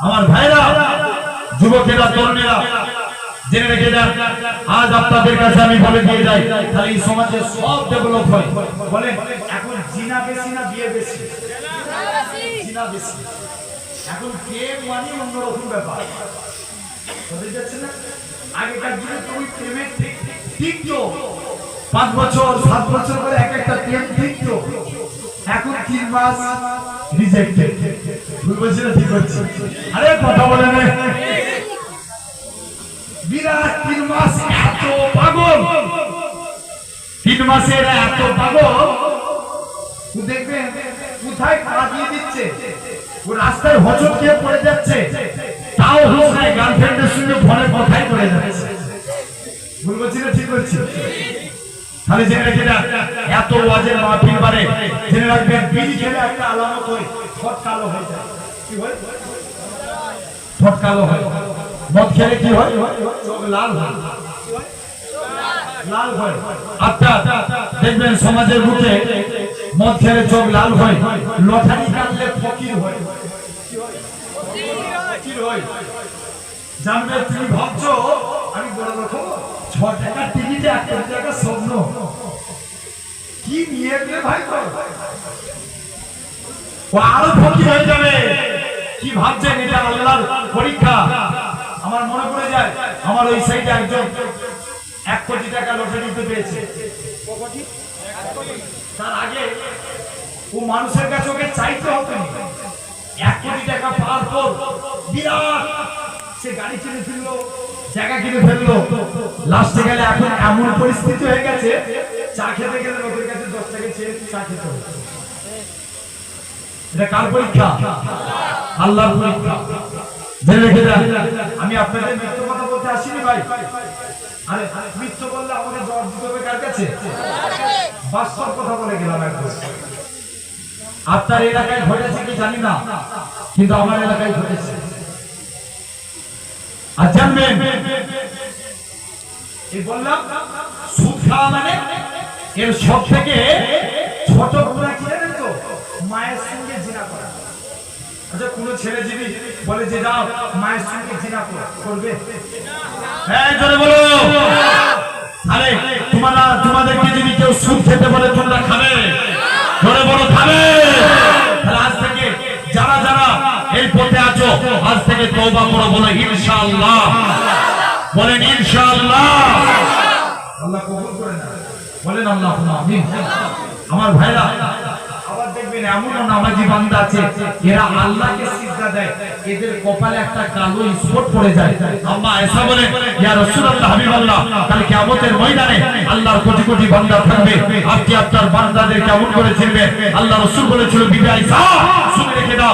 আমার ভাইরা, যুবকেরা, তরুণেরা, জেনে রেখে যান, আজ আপনাদের কাছে আমি বলে দিয়ে যাই তাহলে এই সমাজে সব ডেভেলপ হয়। বলেন, এখন জিনা বেশি না বিয়ে বেশি? জিনা বেশি। এখন প্রেম মানে অন্যরকম ব্যাপার? আগেকার তুমি ঠিক পাঁচ বছর, সাত বছর করে এক একটা প্রেম ঠিক এখন তিন মাস রিজেক্টেড দিয়ে দিচ্ছে? ও রাস্তায় দিয়ে পড়ে যাচ্ছে। তাও হোসায় গার্লফ্রেন্ডের সঙ্গে ফোনে কথাই করে যাচ্ছে। ঠিক বলছি তাহলে জেনে রেখে যান এত ওয়াজের মাহফিল বারে জেনে রাখবেন, বিড়ি খেলে একটা আলামত হয়, ঠোঁট কালো হয়ে যায়। কি হয়? কালো হয়। মদ খেলে কি হয়? চোখ লাল হয়। লাল হয়। আচ্ছা দেখবেন সমাজের মদ খেলে চোখ লাল হয়, লটারি কাটলে ফকির হয়। জানবে তুমি ভাবছ, আমি লোক হব? ছ টাকা টিকিটে এক কোটি টাকা স্বপ্ন। কি নিয়ে রে ভাই ও আরও ফকির হয়ে যাবে। কি ভাবছেন এটা? আল্লাহর পরীক্ষা। আমার মনে পড়ে যায়, আমার ওই সাইডে একজন এক কোটি টাকা লটারিতে পেয়েছে তার আগে ও মানুষের কাছে ওকে চাইতে না। এক কোটি টাকা পাওয়ার পর বিরাট সে গাড়ি কিনে ফেলল জায়গা কিনে ফেলল। লাস্টে গেলে এখন এমন পরিস্থিতি হয়ে গেছে, চা খেতে গেলে লোকের কাছে দশ টাকা চেয়ে চা খেতে এটা কার পরীক্ষা? আমি আপনাদের কথা বলতে আসিনি ভাই। আরে মৃত্যু বললে আমাকে জবাব দিতে হবে কার কাছে? বাস্তব কথা বলে গেলাম একবার আপনার এলাকায় ঘটেছে কি জানি না, কিন্তু আমার এলাকায় ঘটেছে। আর জানবেন এই বললাম? সুদ খাওয়া মানে এর সব থেকে ছোট গুণা কি জানেন তো? মায়ের সঙ্গে জিনা করা। আচ্ছা কোন ছেলে যদি বলে যে যাও মায়ের সঙ্গে জিনা কর- করবে? হ্যাঁ জোরে বলো। আরে তোমরা তোমাদেরকে যদি কেউ সুদ খেতে বলে তোমরা খাবে জোরে বলো খাবে তাহলে আজ থেকে যারা যারা এই পথে আছো আজ থেকে তওবা করো বলো ইনশাআল্লাহ। বলেন, ইনশাআল্লাহ। আল্লাহ কবুল করে না বলেন, আল্লাহ আমিন। আমার ভাইরা, আবার দেখবেন এমনও নামাজি বান্দা আছে, এরা আল্লাহকে সিজদা দেয়, এদের কপালে একটা কালো স্পট পড়ে যায়। আম্মা বলে, ইয়া রাসূলুল্লাহ, হাবিবাল্লাহ কিয়ামতের ময়দানে আল্লাহর কোটি কোটি বান্দা থাকবে। আপনি আপনার করে আল্লাহ রাসূল বলেছিল বিবি আয়েশা শুনে রেখে দাও।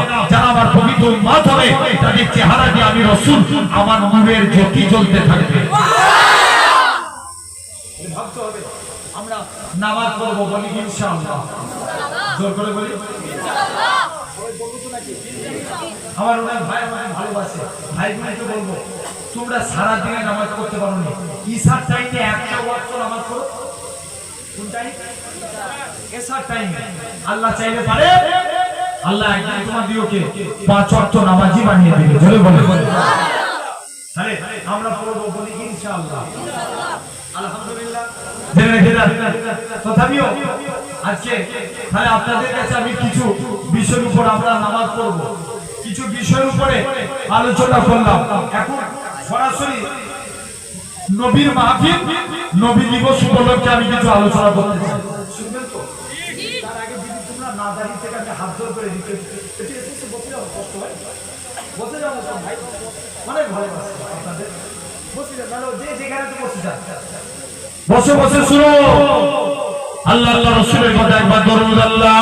উম্মত হবে তাদের চেহারা দিয়ে আমি রাসূল আমার নূরের জ্যোতি জ্বলতে থাকবে। ভাবতে হবে আমরা নামাজ পড়ব বলি ইনশাআল্লাহ। জোর করে বলি? আমার অনেক ভাই আমাকে ভালোবাসে। ভাইগুলোকে বলব তোমরা সারা দিনে নামাজ পড়তে পারো না টাইমে একটা ওয়াক্ত নামাজ পড়ো। কোন টাইম এসার টাইমে আল্লাহ চাইলে পারে। আল্লাহ একদিন পাঁচ ওয়াক্ত নামাজি বানিয়ে দিবে বলে তাহলে আমরা পড়ব বলি ইনশাআল্লাহ। কাছে উপর আলোচনা করলাম। এখন সরাসরি নবীর নবী দিবস আমি কিছু আলোচনা করতে চাই শুনবেন তো তার আগে যদি তোমরা না দাঁড়িয়ে থেকে আমি হাত জোর করে দিতে এটি এসে বসে যাব কষ্ট হয় বসে যাব সব ভাই। অনেক ভালোবাসি আপনাদের। বসে যান যে যেখানে তো বসে যান বসে বসে শুনো। আল্লাহ আল্লাহ রসুলের কথা একবার ধরুন আল্লাহ